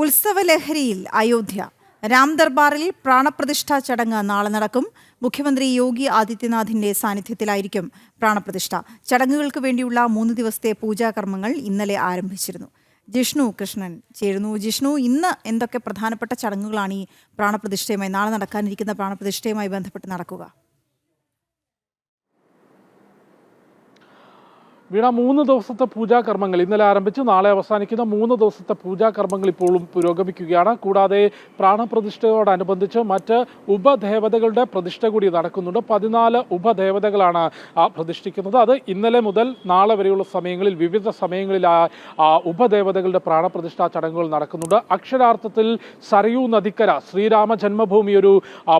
ഉത്സവലഹരിയിൽ അയോധ്യ. രാം ദർബാറിൽ പ്രാണപ്രതിഷ്ഠാ ചടങ്ങ് നാളെ നടക്കും. മുഖ്യമന്ത്രി യോഗി ആദിത്യനാഥിന്റെ സാന്നിധ്യത്തിലായിരിക്കും പ്രാണപ്രതിഷ്ഠ. ചടങ്ങുകൾക്ക് വേണ്ടിയുള്ള മൂന്ന് ദിവസത്തെ പൂജാകർമ്മങ്ങൾ ഇന്നലെ ആരംഭിച്ചിരുന്നു. ജിഷ്ണു കൃഷ്ണൻ ചേരുന്നു. ജിഷ്ണു ഇന്ന് എന്തൊക്കെ പ്രധാനപ്പെട്ട ചടങ്ങുകളാണ് ഈ പ്രാണപ്രതിഷ്ഠയുമായി നാളെ നടക്കാനിരിക്കുന്ന പ്രാണപ്രതിഷ്ഠയുമായി ബന്ധപ്പെട്ട് നടക്കുക? വീണ മൂന്ന് ദിവസത്തെ പൂജാകർമ്മങ്ങൾ ഇന്നലെ ആരംഭിച്ച് നാളെ അവസാനിക്കുന്ന മൂന്ന് ദിവസത്തെ പൂജാകർമ്മങ്ങൾ ഇപ്പോഴും പുരോഗമിക്കുകയാണ്. കൂടാതെ പ്രാണപ്രതിഷ്ഠയോടനുബന്ധിച്ച് മറ്റ് ഉപദേവതകളുടെ പ്രതിഷ്ഠ കൂടി നടക്കുന്നുണ്ട്. പതിനാല് ഉപദേവതകളാണ് പ്രതിഷ്ഠിക്കുന്നത്. അത് ഇന്നലെ മുതൽ നാളെ വരെയുള്ള സമയങ്ങളിൽ വിവിധ സമയങ്ങളിൽ ആ ഉപദേവതകളുടെ പ്രാണപ്രതിഷ്ഠാ ചടങ്ങുകൾ നടക്കുന്നുണ്ട്. അക്ഷരാർത്ഥത്തിൽ സരയൂ നദിക്കര ശ്രീരാമ ജന്മഭൂമി ഒരു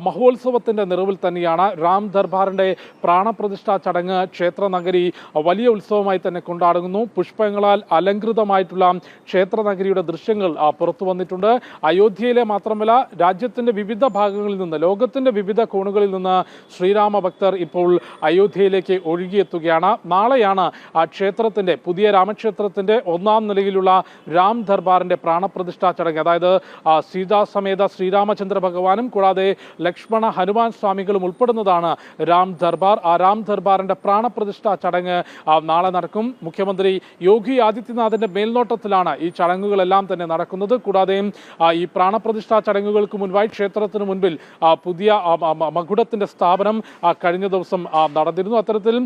മഹോത്സവത്തിന്റെ നിറവിൽ തന്നെയാണ്. രാം ദർബാറിന്റെ പ്രാണപ്രതിഷ്ഠാ ചടങ്ങ് ക്ഷേത്ര നഗരി വലിയ ഉത്സവമായി തന്നെ കൊണ്ടാടുന്നു. പുഷ്പങ്ങളാൽ അലങ്കൃതമായിട്ടുള്ള ക്ഷേത്ര നഗരിയുടെ ദൃശ്യങ്ങൾ പുറത്തു വന്നിട്ടുണ്ട്. അയോധ്യയിലെ മാത്രമല്ല രാജ്യത്തിന്റെ വിവിധ ഭാഗങ്ങളിൽ നിന്ന് ലോകത്തിന്റെ വിവിധ കോണുകളിൽ നിന്ന് ശ്രീരാമ ഭക്തർ ഇപ്പോൾ അയോധ്യയിലേക്ക് ഒഴുകിയെത്തുകയാണ്. നാളെയാണ് ആ ക്ഷേത്രത്തിന്റെ പുതിയ രാമക്ഷേത്രത്തിന്റെ ഒന്നാം നിലയിലുള്ള രാം ദർബാറിന്റെ പ്രാണപ്രതിഷ്ഠാ ചടങ്ങ്. അതായത് സീതാസമേത ശ്രീരാമചന്ദ്ര ഭഗവാനും കൂടാതെ ലക്ഷ്മണ ഹനുമാൻ സ്വാമികളും ഉൾപ്പെടുന്നതാണ് രാം ദർബാർ. ആ രാം ദർബാറിന്റെ പ്രാണപ്രതിഷ്ഠാ ചടങ്ങ് നാളെ നടക്കും. മുഖ്യമന്ത്രി യോഗി ആദിത്യനാഥിന്റെ മേൽനോട്ടത്തിലാണ് ഈ ചടങ്ങുകളെല്ലാം തന്നെ നടക്കുന്നത്. കൂടാതെ ഈ പ്രാണപ്രതിഷ്ഠാ ചടങ്ങുകൾക്ക് മുൻപായി ക്ഷേത്രത്തിന് മുൻപിൽ പുതിയ മകുടത്തിന്റെ സ്ഥാപനം കഴിഞ്ഞ ദിവസം നടന്നിരുന്നു. അത്തരത്തിൽ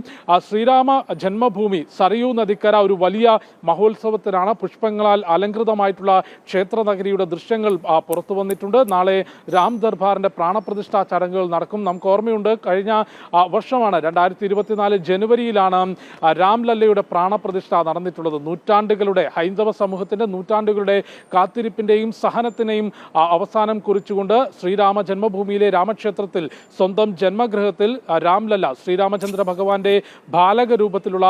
ശ്രീരാമ ജന്മഭൂമി സരയൂ നദിക്കര ഒരു വലിയ മഹോത്സവത്തിനാണ് പുഷ്പങ്ങളാൽ അലങ്കൃതമായിട്ടുള്ള ക്ഷേത്ര നഗരിയുടെ ദൃശ്യങ്ങൾ പുറത്തു വന്നിട്ടുണ്ട്. നാളെ രാം ദർബാറിന്റെ പ്രാണപ്രതിഷ്ഠാ ചടങ്ങുകൾ നടക്കും. നമുക്ക് ഓർമ്മയുണ്ട് കഴിഞ്ഞ വർഷമാണ് രണ്ടായിരത്തി ഇരുപത്തിനാല് ജനുവരിയിലാണ് ആ, രാംലല്ലയുടെ പ്രാണപ്രതിഷ്ഠ നടന്നിട്ടുള്ളത് നൂറ്റാണ്ടുകളുടെ ഹൈന്ദവ സമൂഹത്തിന്റെ നൂറ്റാണ്ടുകളുടെ കാത്തിരിപ്പിന്റെയും സഹനത്തിനെയും അവസാനം കുറിച്ചുകൊണ്ട് ശ്രീരാമ ജന്മഭൂമിയിലെ രാമക്ഷേത്രത്തിൽ സ്വന്തം ജന്മഗൃഹത്തിൽ രാംലല്ല ശ്രീരാമചന്ദ്ര ഭഗവാന്റെ ബാലക രൂപത്തിലുള്ള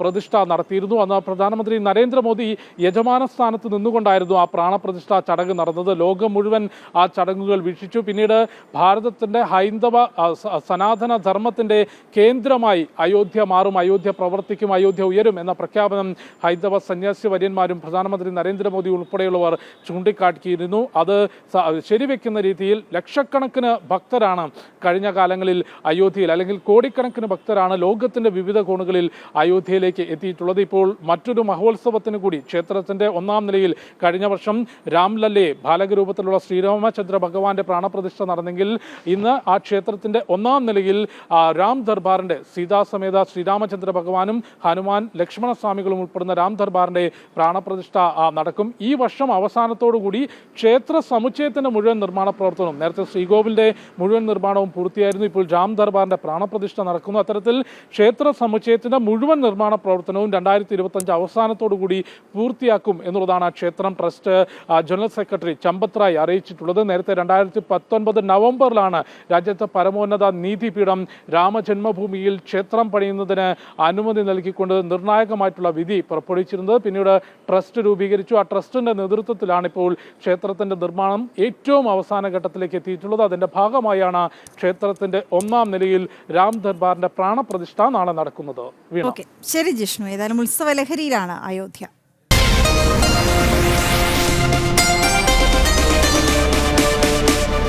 പ്രതിഷ്ഠ നടത്തിയിരുന്നു. അന്ന് പ്രധാനമന്ത്രി നരേന്ദ്രമോദി യജമാന സ്ഥാനത്ത് നിന്നുകൊണ്ടായിരുന്നു ആ പ്രാണപ്രതിഷ്ഠ ചടങ്ങ് നടന്നത്. ലോകം മുഴുവൻ ആ ചടങ്ങുകൾ വീക്ഷിച്ചു. പിന്നീട് ഭാരതത്തിന്റെ ഹൈന്ദവ സനാതന ധർമ്മത്തിന്റെ കേന്ദ്രമായി അയോധ്യ മാറും അയോധ്യ പ്രവർത്തിക്കും അയോധ്യ ഉയരും എന്ന പ്രഖ്യാപനം ഹൈന്ദവ സന്യാസി വര്യന്മാരും പ്രധാനമന്ത്രി നരേന്ദ്രമോദി ഉൾപ്പെടെയുള്ളവർ ചൂണ്ടിക്കാട്ടിയിരുന്നു. അത് ശരിവെക്കുന്ന രീതിയിൽ ലക്ഷക്കണക്കിന് ഭക്തരാണ് കഴിഞ്ഞ കാലങ്ങളിൽ അയോധ്യയിൽ അല്ലെങ്കിൽ കോടിക്കണക്കിന് ഭക്തരാണ് ലോകത്തിന്റെ വിവിധ കോണുകളിൽ അയോധ്യയിലേക്ക് എത്തിയിട്ടുള്ളത്. ഇപ്പോൾ മറ്റൊരു മഹോത്സവത്തിന് കൂടി ക്ഷേത്രത്തിന്റെ ഒന്നാം നിലയിൽ കഴിഞ്ഞ വർഷം രാംലല്ലേ ബാലകരൂപത്തിലുള്ള ശ്രീരാമചന്ദ്ര ഭഗവാന്റെ പ്രാണപ്രതിഷ്ഠ നടന്നെങ്കിൽ ഇന്ന് ആ ക്ഷേത്രത്തിന്റെ ഒന്നാം നിലയിൽ രാം ദർബാറിന്റെ സീതാസമേത ശ്രീരാമചന്ദ്ര ഭഗവാനും ഹനുമാൻ ലക്ഷ്മണസ്വാമികളും ഉൾപ്പെടുന്ന രാം ദർബാറിന്റെ പ്രാണപ്രതിഷ്ഠ നടക്കും. ഈ വർഷം അവസാനത്തോടുകൂടി ക്ഷേത്ര സമുച്ചയത്തിന്റെ മുഴുവൻ നിർമ്മാണ പ്രവർത്തനവും നേരത്തെ ശ്രീകോവിലിന്റെ മുഴുവൻ നിർമ്മാണവും പൂർത്തിയായിരുന്നു. ഇപ്പോൾ രാം ദർബാറിന്റെ പ്രാണപ്രതിഷ്ഠ നടക്കുന്നു. അത്തരത്തിൽ ക്ഷേത്ര സമുച്ചയത്തിന്റെ മുഴുവൻ നിർമ്മാണ പ്രവർത്തനവും രണ്ടായിരത്തി ഇരുപത്തഞ്ച് അവസാനത്തോടുകൂടി പൂർത്തിയാക്കും എന്നുള്ളതാണ് ക്ഷേത്രം ട്രസ്റ്റ് ജനറൽ സെക്രട്ടറി ചമ്പത്രായി അറിയിച്ചിട്ടുള്ളത്. നേരത്തെ രണ്ടായിരത്തി പത്തൊൻപത് നവംബറിലാണ് രാജ്യത്തെ പരമോന്നത നീതിപീഠം രാമജന്മഭൂമിയിൽ ക്ഷേത്രം പണിയുന്നതിന് അനുമതി നൽകിക്കൊണ്ട് നിർണായകമായിട്ടുള്ള വിധി പുറപ്പെടുവിച്ചിരുന്നത്. പിന്നീട് ട്രസ്റ്റ് രൂപീകരിച്ചു. ആ ട്രസ്റ്റിന്റെ നേതൃത്വത്തിലാണ് ഇപ്പോൾ ക്ഷേത്രത്തിന്റെ നിർമ്മാണം ഏറ്റവും അവസാന ഘട്ടത്തിലേക്ക് എത്തിയിട്ടുള്ളത്. അതിന്റെ ഭാഗമായാണ് ക്ഷേത്രത്തിന്റെ ഒന്നാം നിലയിൽ രാം ദർബാറിന്റെ പ്രാണപ്രതിഷ്ഠ നാളെ നടക്കുന്നത്. ശരി ജിഷ്ണു. ഏതായാലും ഉത്സവലഹരിയിലാണ് അയോധ്യ.